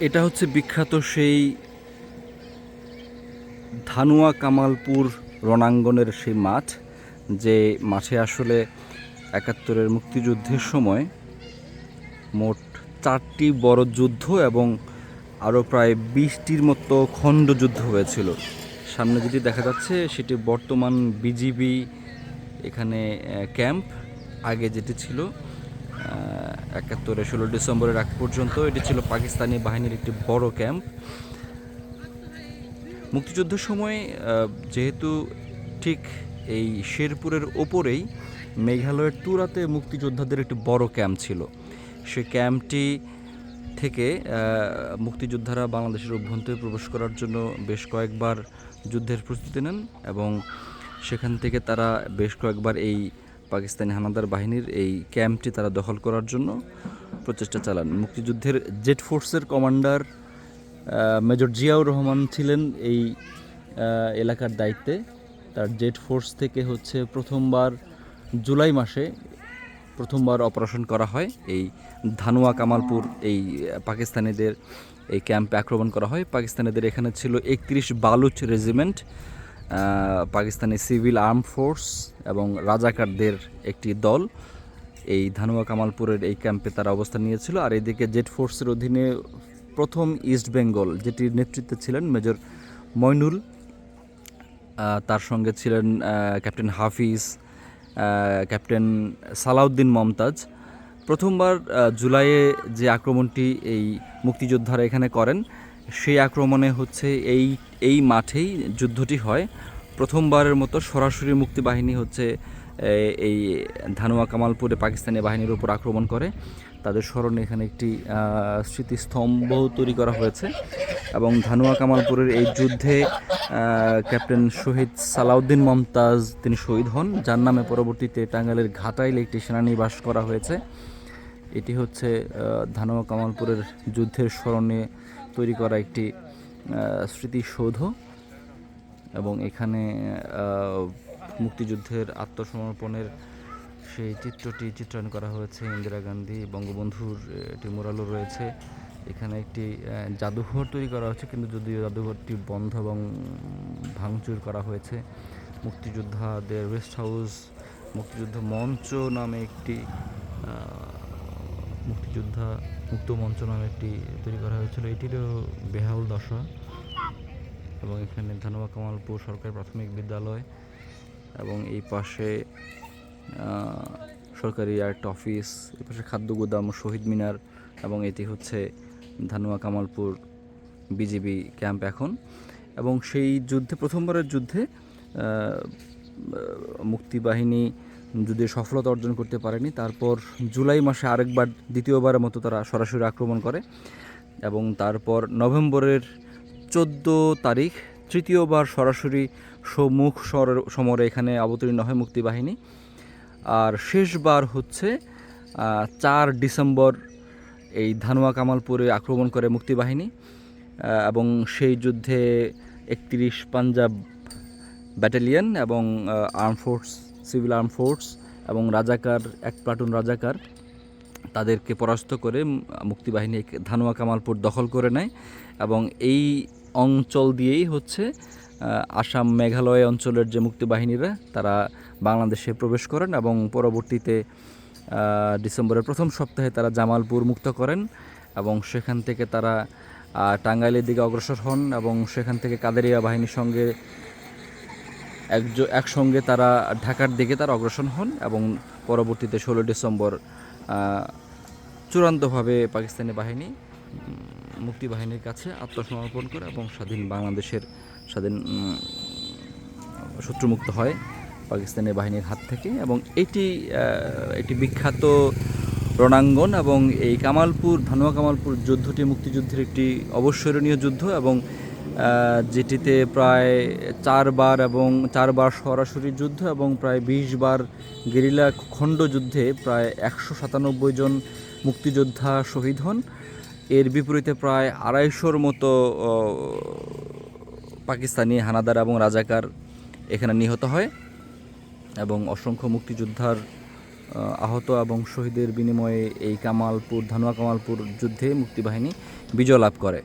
এটা হচ্ছে বিখ্যাত সেই ধানুয়া কামালপুর রণাঙ্গনের সেই মাঠ, যে মাঠে আসলে একাত্তরের মুক্তিযুদ্ধের সময় মোট চারটি বড় যুদ্ধ এবং আরও প্রায় বিশটির মতো খণ্ডযুদ্ধ হয়েছিল। সামনে যেটি দেখা যাচ্ছে, সেটি বর্তমান বিজিবি এখানে ক্যাম্প, আগে যেটি ছিল একাত্তরে ষোলো ডিসেম্বরের আগ পর্যন্ত এটি ছিল পাকিস্তানি বাহিনীর একটি বড় ক্যাম্প। মুক্তিযুদ্ধের সময় যেহেতু ঠিক এই শেরপুরের ওপরেই মেঘালয়ের তুরাতে মুক্তিযোদ্ধাদের একটি বড় ক্যাম্প ছিল। সে ক্যাম্পটি থেকে মুক্তিযোদ্ধারা বাংলাদেশের অভ্যন্তরে প্রবেশ করার জন্য বেশ কয়েকবার যুদ্ধের প্রস্তুতি নেন এবং সেখান থেকে তারা বেশ কয়েকবার এই পাকিস্তানি হানাদার বাহিনীর এই ক্যাম্পটি তারা দখল করার জন্য প্রচেষ্টা চালান। মুক্তিযুদ্ধের জেট ফোর্সের কমান্ডার মেজর জিয়াউর রহমান ছিলেন এই এলাকার দায়িত্বে। তার জেট ফোর্স থেকে হচ্ছে প্রথমবার জুলাই মাসে প্রথমবার অপারেশন করা হয়। এই ধানুয়া কামালপুর এই পাকিস্তানিদের এই ক্যাম্পে আক্রমণ করা হয়। পাকিস্তানিদের এখানে ছিল একত্রিশ Baloch regiment. Pakistani civil arm force এবং রাজাকারদের একটি দল। এই ধানুয়া কামালপুরের এই ক্যাম্পে তারা অবস্থান নিয়েছিল। আর এদিকে জেট ফোর্সের অধীনে প্রথম ইস্ট বেঙ্গল যেটির নেতৃত্বে ছিলেন মেজর মইনুল তার সঙ্গে ছিলেন ক্যাপ্টেন হাফিজ ক্যাপ্টেন সালাউদ্দিন মমতাজ। প্রথমবার জুলাইয়ে যে আক্রমণটি এই মুক্তিযোদ্ধারা এখানে করেন সেই আক্রমণে হচ্ছে এই এই মাঠেই যুদ্ধটি হয়। প্রথমবারের মতো সরাসরি মুক্তিবাহিনী হচ্ছে এই ধানুয়া কামালপুরে পাকিস্তানি বাহিনীর উপর আক্রমণ করে। তাদের স্মরণে এখানে একটি স্মৃতিস্তম্ভ তৈরি করা হয়েছে এবং ধানুয়া কামালপুরের এই যুদ্ধে ক্যাপ্টেন শহীদ সালাউদ্দিন মমতাজ তিনি শহীদ হন, যার নামে পরবর্তীতে টাঙ্গাইলের ঘাটাইলে একটি সেনানিবাস করা হয়েছে। এটি হচ্ছে ধানুয়া কামালপুরের যুদ্ধের স্মরণে তৈরি করা একটি স্মৃতিসৌধ এবং এখানে মুক্তিযুদ্ধের আত্মসমর্পণের সেই চিত্রটি চিত্রায়ন করা হয়েছে ইন্দিরা গান্ধী বঙ্গবন্ধুর একটি মোরালও রয়েছে। এখানে একটি জাদুঘর তৈরি করা হয়েছে কিন্তু যদিও জাদুঘরটি বন্ধ এবং ভাঙচুর করা হয়েছে, মুক্তিযোদ্ধাদের রেস্ট হাউস, মুক্তিযুদ্ধ মঞ্চ নামে একটি মুক্তিযোদ্ধা মুক্ত মঞ্চ নামে একটি তৈরি করা হয়েছিল। এটিরও বেহাল দশা। এবং এখানে ধানুয়া কামালপুর সরকারি প্রাথমিক বিদ্যালয় এবং এই পাশে সরকারি আর্ট অফিস, এই পাশে খাদ্য গুদাম শহীদ মিনার এবং এটি হচ্ছে ধানুয়া কামালপুর বিজিবি ক্যাম্প এখন। এবং সেই যুদ্ধে, প্রথমবারের যুদ্ধে মুক্তিবাহিনী যুদ্ধে সফলতা অর্জন করতে পারেনি, তারপর জুলাই মাসে আরেকবার দ্বিতীয়বারের মতো তারা সরাসরি আক্রমণ করে এবং তারপর নভেম্বরের চোদ্দ তারিখ তৃতীয়বার সরাসরি সম্মুখ সমরে এখানে অবতীর্ণ হয় মুক্তিবাহিনী আর শেষবার হচ্ছে চার ডিসেম্বর এই ধানুয়া কামালপুরে আক্রমণ করে মুক্তিবাহিনী এবং সেই যুদ্ধে একত্রিশ পাঞ্জাব ব্যাটালিয়ন এবং arm force civil arm force এবং রাজাকার, এক প্লাটুন রাজাকার, তাদেরকে পরাস্ত করে মুক্তিবাহিনী ধানুয়া কামালপুর দখল করে নেয় এবং এই অঞ্চল দিয়েই হচ্ছে আসাম মেঘালয় অঞ্চলের যে মুক্তিবাহিনীরা, তারা বাংলাদেশে প্রবেশ করেন এবং পরবর্তীতে ডিসেম্বরের প্রথম সপ্তাহে তারা জামালপুর মুক্ত করেন এবং সেখান থেকে তারা টাঙ্গাইলের দিকে অগ্রসর হন এবং সেখান থেকে কাদেরিয়া বাহিনীর সঙ্গে একসঙ্গে তারা ঢাকার দিকে তারা অগ্রসর হন এবং পরবর্তীতে ষোলো ডিসেম্বর চূড়ান্তভাবে পাকিস্তানি বাহিনী উম, মুক্তিবাহিনীর কাছে আত্মসমর্পণ করে এবং স্বাধীন বাংলাদেশের স্বাধীন শত্রুমুক্ত হয় পাকিস্তানি বাহিনীর হাত থেকে এবং এটি একটি বিখ্যাত রণাঙ্গন এবং এই কামালপুর ধানুয়া কামালপুর যুদ্ধটি মুক্তিযুদ্ধের একটি অবসরণীয় যুদ্ধ এবং যেটিতে প্রায় চারবার এবং চারবার সরাসরি যুদ্ধ এবং প্রায় বিশ বার গেরিলা খণ্ড যুদ্ধে প্রায় একশো সাতানব্বই জন মুক্তিযোদ্ধা শহীদ হন। এর বিপরীতে প্রায় আড়াইশোর মতো পাকিস্তানি হানাদার এবং রাজাকার এখানে নিহত হয় এবং অসংখ্য মুক্তিযোদ্ধার আহত এবং শহীদের বিনিময়ে এই কামালপুর, ধানুয়া কামালপুর যুদ্ধে মুক্তিবাহিনী বিজয় লাভ করে।